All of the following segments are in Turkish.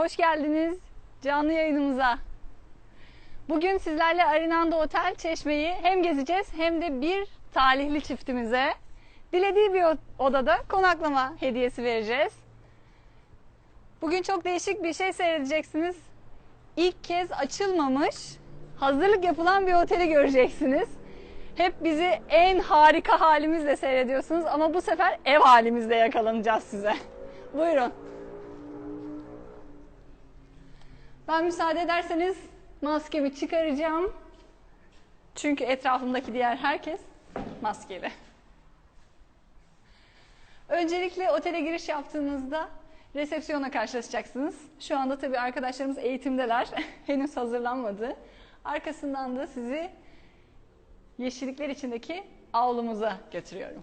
Hoş geldiniz canlı yayınımıza. Bugün sizlerle Arinando Otel Çeşme'yi hem gezeceğiz hem de bir talihli çiftimize dilediği bir odada konaklama hediyesi vereceğiz. Bugün çok değişik bir şey seyredeceksiniz. İlk kez açılmamış, hazırlık yapılan bir oteli göreceksiniz. Hep bizi en harika halimizle seyrediyorsunuz ama bu sefer ev halimizle yakalanacağız size. Buyurun. Ben müsaade ederseniz maskemi çıkaracağım. Çünkü etrafımdaki diğer herkes maskeli. Öncelikle otele giriş yaptığınızda resepsiyona karşılaşacaksınız. Şu anda tabii arkadaşlarımız eğitimdeler. Henüz hazırlanmadı. Arkasından da sizi yeşillikler içindeki avlumuza götürüyorum.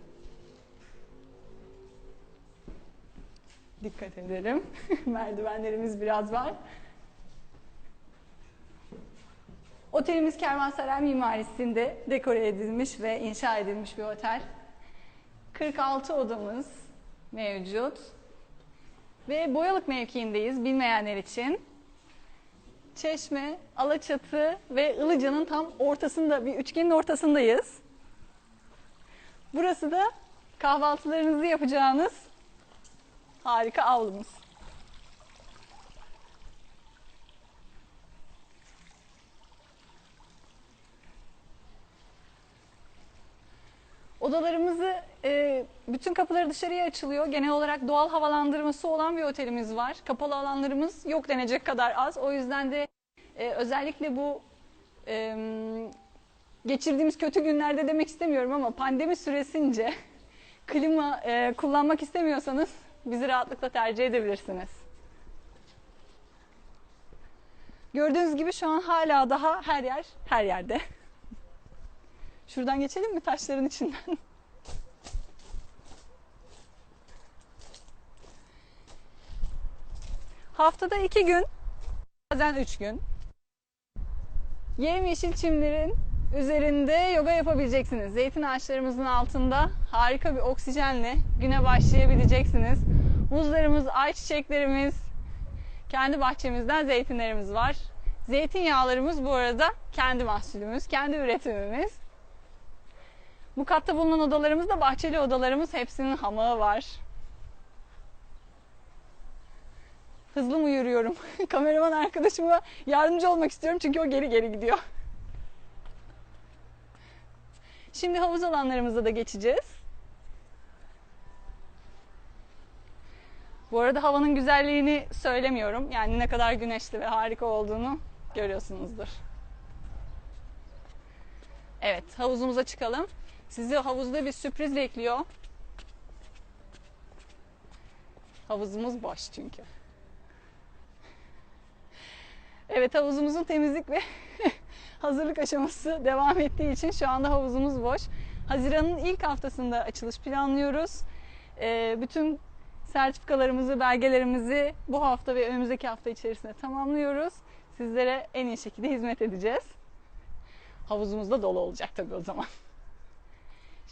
Dikkat edelim. Merdivenlerimiz biraz var. Otelimiz kervansaray mimarisinde dekore edilmiş ve inşa edilmiş bir otel. 46 odamız mevcut. Ve Boyalık mevkiindeyiz bilmeyenler için. Çeşme, Alaçatı ve Ilıca'nın tam ortasında, bir üçgenin ortasındayız. Burası da kahvaltılarınızı yapacağınız harika avlumuz. Odalarımızı e, bütün kapıları dışarıya açılıyor. Genel olarak doğal havalandırması olan bir otelimiz var. Kapalı alanlarımız yok denecek kadar az. O yüzden de e, özellikle bu e, geçirdiğimiz kötü günlerde demek istemiyorum ama pandemi süresince klima e, kullanmak istemiyorsanız bizi rahatlıkla tercih edebilirsiniz. Gördüğünüz gibi şu an hala daha her yer her yerde. Şuradan geçelim mi taşların içinden? Haftada iki gün, bazen üç gün. Yemyeşil çimlerin üzerinde yoga yapabileceksiniz. Zeytin ağaçlarımızın altında harika bir oksijenle güne başlayabileceksiniz. Muzlarımız, ayçiçeklerimiz, kendi bahçemizden zeytinlerimiz var. Zeytinyağlarımız bu arada kendi mahsulümüz, kendi üretimimiz. Bu katta bulunan odalarımız da bahçeli odalarımız. Hepsinin hamağı var. Hızlı mı yürüyorum? Kameraman arkadaşıma yardımcı olmak istiyorum çünkü o geri geri gidiyor. Şimdi havuz alanlarımıza da geçeceğiz. Bu arada havanın güzelliğini söylemiyorum. Yani ne kadar güneşli ve harika olduğunu görüyorsunuzdur. Evet, havuzumuza çıkalım. Sizi havuzda bir sürpriz bekliyor. Havuzumuz boş çünkü. Evet havuzumuzun temizlik ve hazırlık aşaması devam ettiği için şu anda havuzumuz boş. Haziran'ın ilk haftasında açılış planlıyoruz. Ee, bütün sertifikalarımızı, belgelerimizi bu hafta ve önümüzdeki hafta içerisinde tamamlıyoruz. Sizlere en iyi şekilde hizmet edeceğiz. Havuzumuz da dolu olacak tabii o zaman.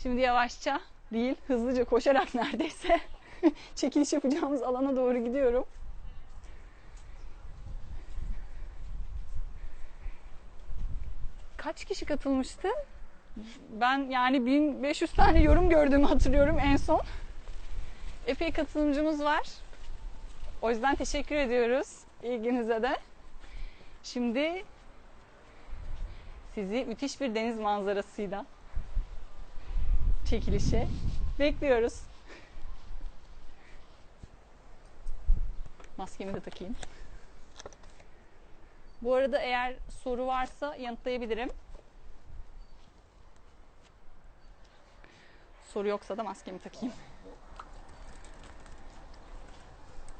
Şimdi yavaşça değil, hızlıca koşarak neredeyse çekiliş yapacağımız alana doğru gidiyorum. Kaç kişi katılmıştı? Ben yani 1500 tane yorum gördüğümü hatırlıyorum en son. Epey katılımcımız var. O yüzden teşekkür ediyoruz ilginize de. Şimdi sizi müthiş bir deniz manzarasıyla çekilişe bekliyoruz. Maskemi de takayım. Bu arada eğer soru varsa yanıtlayabilirim. Soru yoksa da maskemi takayım.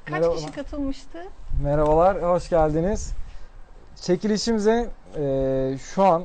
Kaç Merhaba. kişi katılmıştı? Merhabalar, hoş geldiniz. Çekilişimize eee, şu an